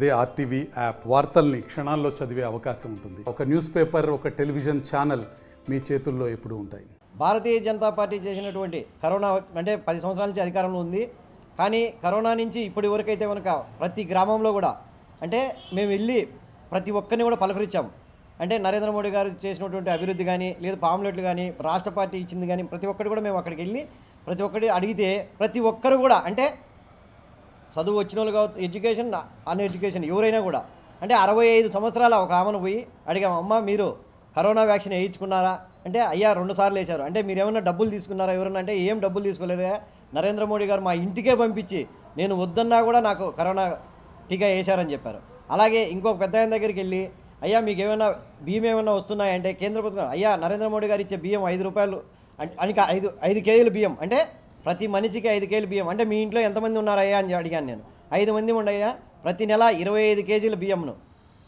అదే RTV app. వార్తల్ని క్షణాల్లో చదివే అవకాశం ఉంటుంది. ఒక న్యూస్ పేపర్ ఒక టెలివిజన్ ఛానల్ మీ చేతుల్లో ఎప్పుడు ఉంటాయి. భారతీయ జనతా పార్టీ చేసినటువంటి కరోనా అంటే పది సంవత్సరాల నుంచి అధికారంలో ఉంది. కానీ కరోనా నుంచి ఇప్పటి వరకు అయితే కనుక ప్రతి గ్రామంలో కూడా అంటే మేము వెళ్ళి ప్రతి ఒక్కరిని కూడా పలకరించాం. అంటే నరేంద్ర మోడీ గారు చేసినటువంటి అభివృద్ధి కానీ లేదా పాంప్లెట్లు కానీ రాష్ట్ర పార్టీ ఇచ్చింది కానీ ప్రతి ఒక్కటి కూడా మేము అక్కడికి వెళ్ళి ప్రతి ఒక్కటి అడిగితే ప్రతి ఒక్కరు కూడా అంటే చదువు వచ్చిన వాళ్ళు కావచ్చు ఎడ్యుకేషన్ అన్ ఎడ్యుకేషన్ ఎవరైనా కూడా. అంటే అరవై ఐదు సంవత్సరాల ఒక ఆమెను పోయి అడిగాము అమ్మ మీరు కరోనా వ్యాక్సిన్ వేయించుకున్నారా? అంటే అయ్యా రెండు సార్లు వేశారు. అంటే మీరు ఏమైనా డబ్బులు తీసుకున్నారా ఎవరన్నా? అంటే ఏం డబ్బులు తీసుకోలేదే. నరేంద్ర మోడీ గారు మా ఇంటికే పంపించి నేను వద్దన్నా కూడా నాకు కరోనా టీకా వేశారని చెప్పారు. అలాగే ఇంకొక పెద్ద ఆయన దగ్గరికి వెళ్ళి అయ్యా మీకు ఏమైనా బియ్యం ఏమైనా వస్తున్నాయంటే కేంద్ర ప్రభుత్వం అయ్యా నరేంద్ర మోడీ గారు ఇచ్చే బియ్యం ఐదు రూపాయలు అంటే అని ఐదు ఐదు కేజీలు బియ్యం. అంటే ప్రతి మనిషికి ఐదు కేజీలు బియ్యం. అంటే మీ ఇంట్లో ఎంతమంది ఉన్నారయ్యా అని అడిగాను నేను. ఐదు మంది ఉండయ్యా ప్రతి నెల ఇరవై ఐదు కేజీల బియ్యంను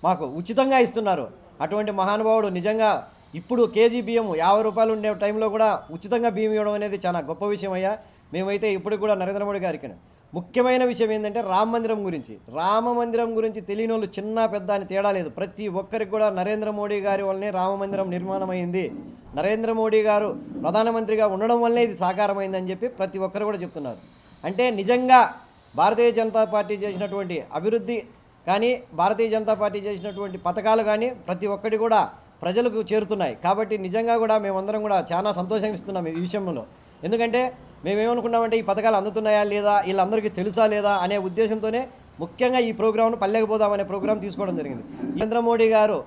మాకు ఉచితంగా ఇస్తున్నారు. అటువంటి మహానుభావుడు నిజంగా ఇప్పుడు కేజీ బియ్యం యాభై రూపాయలు ఉండే టైంలో కూడా ఉచితంగా బియ్యం ఇవ్వడం అనేది చాలా గొప్ప విషయం అయ్యా మేమైతే ఇప్పుడు కూడా నరేంద్ర మోడీ గారికి ముఖ్యమైన విషయం ఏంటంటే రామ మందిరం గురించి. రామ మందిరం గురించి తెలియని వాళ్ళు చిన్న పెద్ద అని తేడా లేదు. ప్రతి ఒక్కరికి కూడా నరేంద్ర మోడీ గారి వల్లనే రామ మందిరం నిర్మాణమైంది. నరేంద్ర మోడీ గారు ప్రధానమంత్రిగా ఉండడం వల్లే ఇది సాకారమైందని చెప్పి ప్రతి ఒక్కరు కూడా చెప్తున్నారు. అంటే నిజంగా భారతీయ జనతా పార్టీ చేసినటువంటి అభివృద్ధి కానీ భారతీయ జనతా పార్టీ చేసినటువంటి పథకాలు కానీ ప్రతి ఒక్కటి కూడా ప్రజలకు చేరుతున్నాయి. కాబట్టి నిజంగా కూడా మేమందరం కూడా చాలా సంతోషం ఇస్తున్నాం ఈ విషయంలో. ఎందుకంటే మేమేమనుకున్నామంటే ఈ పథకాలు అందుతున్నాయా లేదా వీళ్ళందరికీ తెలుసా లేదా అనే ఉద్దేశంతోనే ముఖ్యంగా ఈ ప్రోగ్రామ్ను పల్లెకపోదామనే అనే ప్రోగ్రాం తీసుకోవడం జరిగింది. నరేంద్ర మోడీ గారు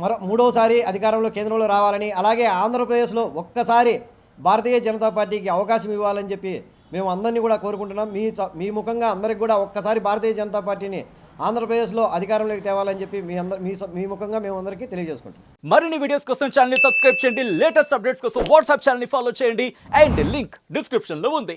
మరో మూడోసారి అధికారంలో కేంద్రంలో రావాలని అలాగే ఆంధ్రప్రదేశ్లో ఒక్కసారి భారతీయ జనతా పార్టీకి అవకాశం ఇవ్వాలని చెప్పి మేము అందరినీ కూడా కోరుకుంటున్నాం. మీ స- మీ ముఖంగా అందరికి కూడా ఒక్కసారి భారతీయ జనతా పార్టీని ఆంధ్రప్రదేశ్లో అధికారంలోకి తేవాలని చెప్పి మీ అందరి మీ మీ ముఖంగా మేము అందరికీ తెలియజేసుకుంటాం మరిన్ని వీడియోస్ కోసం ఛానల్ సబ్స్క్రైబ్ చేయండి. లేటెస్ట్ అప్డేట్స్ కోసం వాట్సాప్ ఛానల్ని ఫాలో చేయండి. అండ్ లింక్ డిస్క్రిప్షన్లో ఉంది.